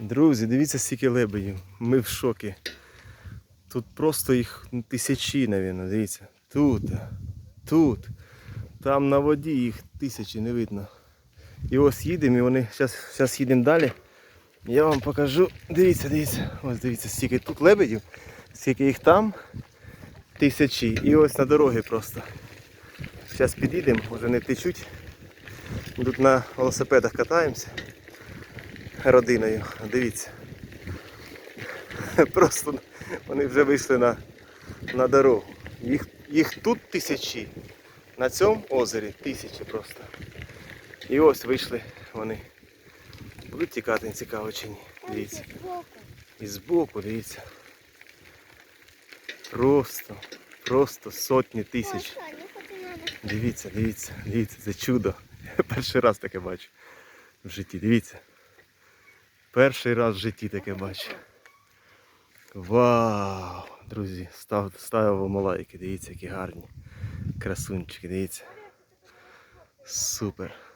Друзі, дивіться скільки лебедів. Ми в шокі. Тут просто їх ну, тисячі, мабуть, дивіться. Тут, тут. Там на воді їх тисячі, не видно. І ось їдемо, і вони. Зараз, їдемо далі. Я вам покажу. Дивіться, дивіться. Ось дивіться, скільки тут лебедів, скільки їх там. Тисячі. І ось на дорогі просто. Зараз підійдемо, вже не течуть. Тут на велосипедах катаємося родиною. Дивіться. Просто вони вже вийшли на, на дорогу. Їх, їх тут тисячі. На цьому озері тисячі просто. І ось вийшли вони. Будуть тікати, не цікаво чи ні. Дивіться. І збоку, дивіться. Просто, просто сотні тисяч. Дивіться, дивіться, дивіться, це чудо. Я перший раз таке бачу в житті. Дивіться. Перший раз в житті таке бачу. Вау! Друзі, став, ставив вам лайки, дивіться, які гарні. Красунчики, дивіться. Супер.